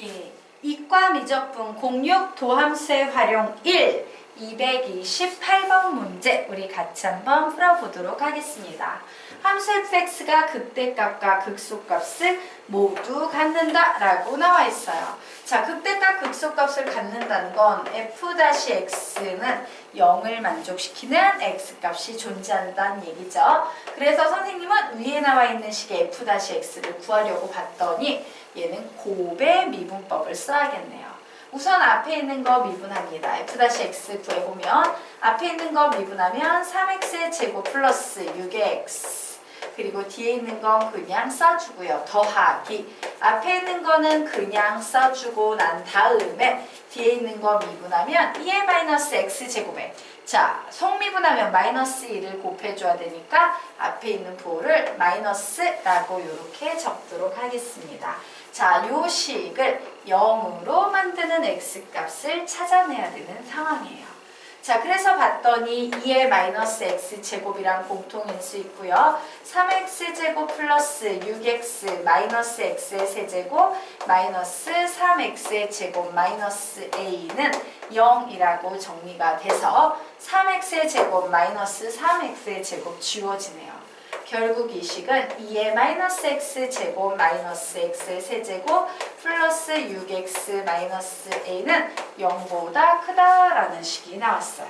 예, 이과 미적분 06 도함수의 활용 1 228번 문제 우리 같이 한번 풀어보도록 하겠습니다. 함수 fx가 극대값과 극소값을 모두 갖는다 라고 나와 있어요. 자, 극대값 극소값을 갖는다는 건 f-x는 0을 만족시키는 x값이 존재한다는 얘기죠. 그래서 선생님은 위에 나와 있는 식의 f-x를 구하려고 봤더니 얘는 곱의 미분법을 써야겠네요. 우선 앞에 있는 거 미분합니다. f-x 구해보면 앞에 있는 거 미분하면 3x의 제곱 플러스 6x 그리고 뒤에 있는 건 그냥 써주고요. 더하기 앞에 있는 거는 그냥 써주고 난 다음에 뒤에 있는 거 미분하면 2의 마이너스 x 제곱에 자, 속미분하면 마이너스 1을 곱해줘야 되니까 앞에 있는 부호를 마이너스라고 이렇게 적도록 하겠습니다. 자, 요 식을 0으로 만드는 x값을 찾아내야 되는 상황이에요. 자, 그래서 봤더니 2의 마이너스 x 제곱이랑 공통인수 있고요. 3x 제곱 플러스 6x 마이너스 x의 세제곱 마이너스 3x의 제곱 마이너스 a는 0이라고 정리가 돼서 3x의 제곱 마이너스 3x의 제곱 지워지네요. 결국 이 식은 2의 마이너스 x 제곱 마이너스 x의 세제곱 플러스 6x 마이너스 a는 0보다 크다라는 식이 나왔어요.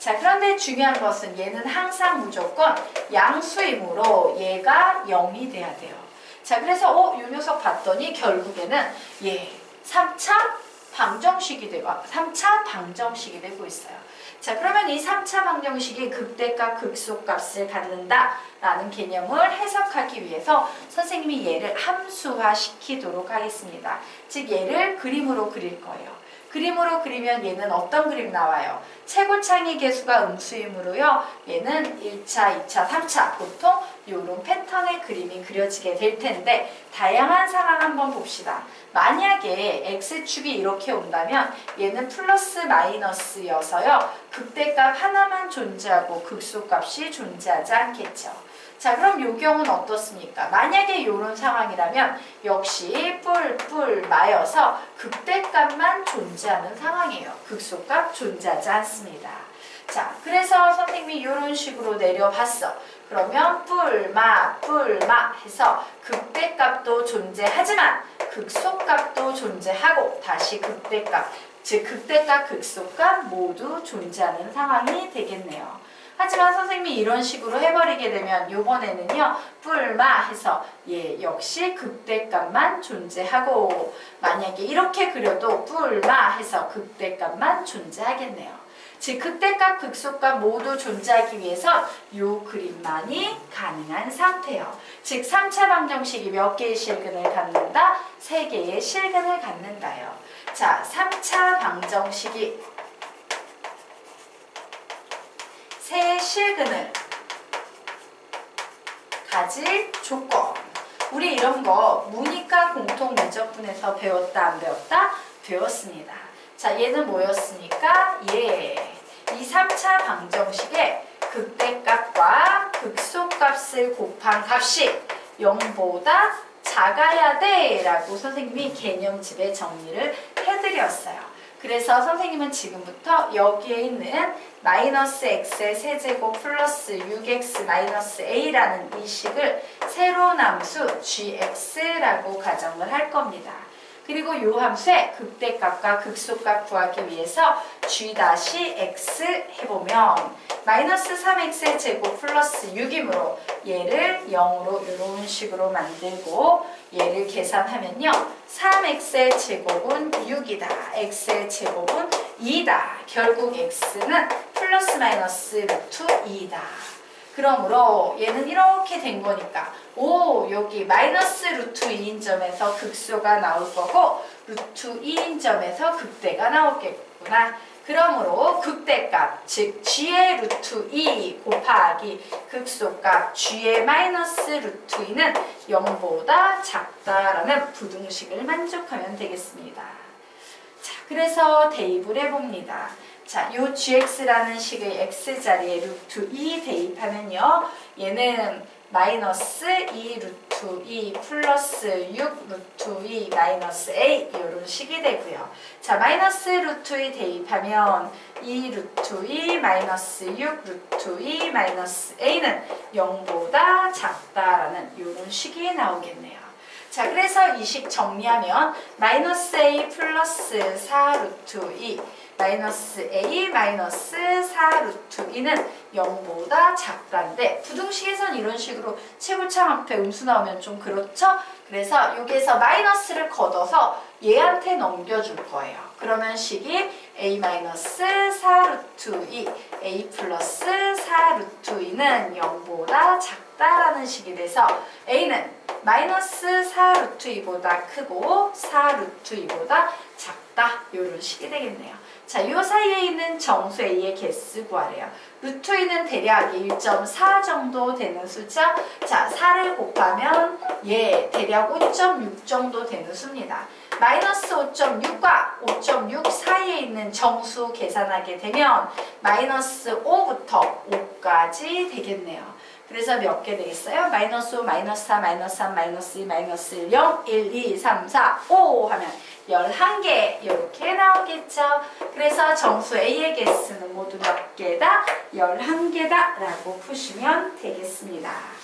자 그런데 중요한 것은 얘는 항상 무조건 양수이므로 얘가 0이 돼야 돼요. 자 그래서 어, 요 녀석 봤더니 결국에는 얘 3차 방정식이 되고 3차 방정식이 되고 있어요. 자 그러면 이 3차 방정식이 극대값 극소값을 갖는다 라는 개념을 해석하기 위해서 선생님이 얘를 함수화 시키도록 하겠습니다. 즉 얘를 그림으로 그릴 거예요. 그림으로 그리면 얘는 어떤 그림 나와요? 최고창의 개수가 음수이므로요. 얘는 1차, 2차, 3차 보통 이런 패턴의 그림이 그려지게 될 텐데 다양한 상황 한번 봅시다. 만약에 x축이 이렇게 온다면 얘는 플러스 마이너스여서요. 극대값 하나만 존재하고 극소값이 존재하지 않겠죠. 자 그럼 요 경우는 어떻습니까? 만약에 이런 상황이라면 역시 뿔뿔 마여서 극대값만 존재하는 상황이에요. 극소값 존재하지 않습니다. 자 그래서 선생님이 이런 식으로 내려봤어. 그러면 뿔마 뿔마 해서 극대값도 존재하지만 극소값도 존재하고 다시 극대값 즉 극대값 극소값 모두 존재하는 상황이 되겠네요. 하지만 선생님이 이런 식으로 해버리게 되면 요번에는요 뿔마 해서 예 역시 극대값만 존재하고 만약에 이렇게 그려도 뿔마 해서 극대값만 존재하겠네요. 즉 극대값 극소값 모두 존재하기 위해서 요 그림만이 가능한 상태예요. 즉 3차 방정식이 몇 개의 실근을 갖는다? 3개의 실근을 갖는다요. 자 3차 방정식이 새 실근을 가질 조건. 우리 이런 거 문이과 공통 미적분에서 배웠다 안 배웠다? 배웠습니다. 자, 얘는 뭐였습니까? 예. 이 3차 방정식에 극대값과 극소값을 곱한 값이 0보다 작아야 돼 라고 선생님이 개념집에 정리를 해드렸어요. 그래서 선생님은 지금부터 여기에 있는 마이너스 x의 세제곱 플러스 6x 마이너스 a라는 이 식을 함수 gx라고 가정을 할 겁니다. 그리고 이 함수의 극대값과 극소값 구하기 위해서 g-x 해보면 마이너스 3x의 제곱 플러스 6이므로 얘를 0으로 이런 식으로 만들고 얘를 계산하면요. 3x의 제곱은 6이다. x의 제곱은 2다. 결국 x는 플러스 마이너스 루트 2이다 그러므로 얘는 이렇게 된 거니까 오 여기 마이너스 루트 2인 점에서 극소가 나올 거고 루트 2인 점에서 극대가 나오겠구나 그러므로 극대값 즉 g의 루트 2 곱하기 극소값 g의 마이너스 루트 2는 0보다 작다라는 부등식을 만족하면 되겠습니다. 자, 그래서 대입을 해봅니다. 자, 요 gx라는 식의 x자리에 루트 2 대입하면요. 얘는 마이너스 2 루트 2 플러스 6 루트 2 마이너스 a 이런 식이 되고요. 자 마이너스 루트 2 대입하면 2 루트 2 마이너스 6 루트 2 마이너스 a는 0보다 작다라는 이런 식이 나오겠네요. 자 그래서 이 식 정리하면 마이너스 a 플러스 4 루트 2 마이너스 a 마이너스 4 루트 2는 0보다 작다인데 부등식에선 이런 식으로 채굴창 앞에 음수 나오면 좀 그렇죠? 그래서 여기에서 마이너스를 걷어서 얘한테 넘겨줄 거예요. 그러면 식이 a 마이너스 4 루트 2 a 플러스 4 루트 2는 0보다 작다라는 식이 돼서 a는 마이너스 4 루트 2보다 크고 4 루트 2보다 작다 이런 식이 되겠네요. 자, 이 사이에 있는 정수 a의 개수 구하래요. 루트 2는 대략 1.4 정도 되는 수죠. 자, 4를 곱하면 얘 대략 5.6 정도 되는 수입니다. 마이너스 5.6과 5.6 사이에 있는 정수 계산하게 되면 마이너스 5부터 5까지 되겠네요. 그래서 몇 개 되겠어요? 마이너스 5, 마이너스 4, 마이너스 3, 마이너스 2, 마이너스 1, 0, 1, 2, 3, 4, 5 하면 11개 이렇게 나오겠죠. 그래서 정수 A의 개수는 모두 몇 개다? 11개다 라고 푸시면 되겠습니다.